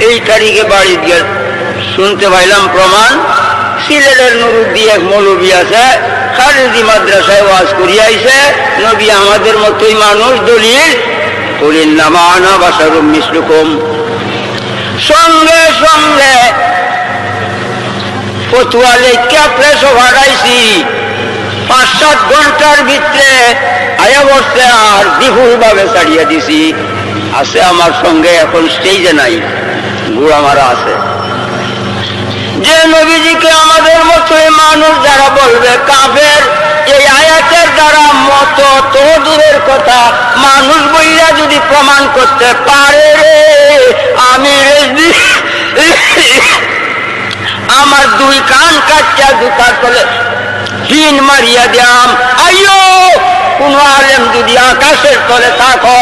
এই তারিখে বাড়ি দিয়ে শুনতে পাইলাম প্রমাণ। সিলেটের নুরুদ্দি এক মৌলবী আছে, খারেজি মাদ্রাসায় ওয়াজ করিয়াইছে। নবী আমাদের মতোই মানুষ, দলিল। করিন নামানা বাসারুম মিসলুকুম। সঙ্গে সঙ্গে ফতুয়া লেখা প্রেস ভাড়াইছি পাঁচ সাত ঘণ্টার ভিতরে আয়া বসতে আর বিপুল ভাবে ছাড়িয়ে দিছি। আছে আমার সঙ্গে এখন স্টেজে নাই। গুড়া মারা আছে। যে নবীজিকে আমাদের মতোই মানুষ যারা বলবে কাফের, এই আয়াতের দ্বারা মত তো দূরের কথা। মানুষ বইরা যদি প্রমাণ করতে পারে রে, আমি আমার দুই কান কাটিয়া জুতার তলে হিন মারিয়া দিয়াম। আইয়ো, কোন আলেম যদি আকাশের তলে থাকো